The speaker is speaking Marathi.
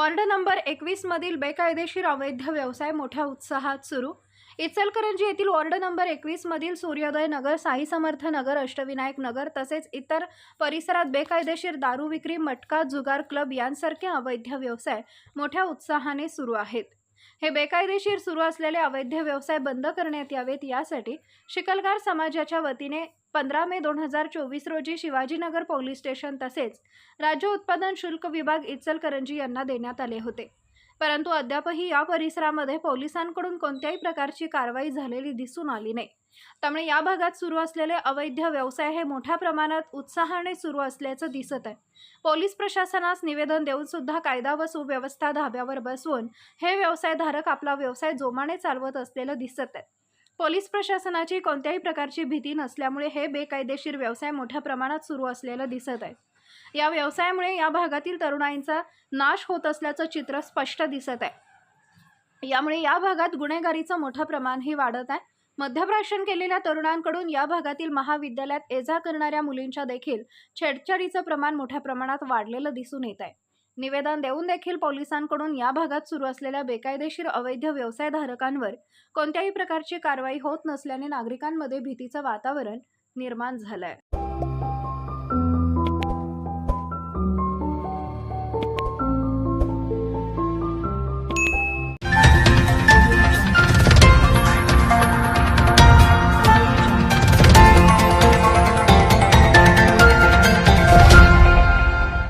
वॉर्ड नंबर एकवीसमधील बेकायदेशीर अवैध व्यवसाय मोठ्या उत्साहात सुरू. इचलकरंजी येथील वॉर्ड नंबर एकवीसमधील सूर्योदय नगर साई समर्थ नगर अष्टविनायक नगर तसेच इतर परिसरात बेकायदेशीर दारू विक्री मटका जुगार क्लब यांसारखे अवैध व्यवसाय मोठ्या उत्साहाने सुरू आहेत. हे बेकायदेशीर सुरू असलेले अवैध व्यवसाय बंद करण्यात यावेत यासाठी शिकलगार समाजाच्या वतीने पंधरा मे दोन हजार चोवीस रोजी शिवाजीनगर पोलीस स्टेशन तसेच राज्य उत्पादन शुल्क विभाग इचलकरंजी यांना देण्यात आले होते. परंतु अद्यापही या परिसरामध्ये पोलिसांकडून कोणत्याही प्रकारची कारवाई झालेली दिसून आली नाही. त्यामुळे या भागात सुरू असलेले अवैध व्यवसाय हे मोठ्या प्रमाणात उत्साहाने सुरू असल्याचं दिसत आहे. पोलीस प्रशासनास निवेदन देऊन सुद्धा कायदा व सुव्यवस्था धाब्यावर बसवून हे व्यवसायधारक आपला व्यवसाय जोमाने चालवत असलेलं दिसत आहे. पोलीस प्रशासनाची कोणत्याही प्रकारची भीती नसल्यामुळे हे बेकायदेशीर व्यवसाय मोठ्या प्रमाणात सुरू असलेलं दिसत आहे. या व्यवसायामुळे या भागातील तरुणाईंचा नाश होत असल्याचं चित्र स्पष्ट दिसत आहे. यामुळे या भागात गुन्हेगारीचं मोठं प्रमाणही वाढत आहे. मध्यप्राशन केलेल्या तरुणांकडून या भागातील महाविद्यालयात एजा करणाऱ्या मुलींच्या देखील छेडछाडीचं प्रमाण मोठ्या प्रमाणात वाढलेलं दिसून येत आहे. निवेदन देऊन देखील पोलिसांकडून या भागात सुरू असलेल्या बेकायदेशीर अवैध व्यवसायधारकांवर कोणत्याही प्रकारची कारवाई होत नसल्याने नागरिकांमध्ये भीतीचं वातावरण निर्माण झालं आहे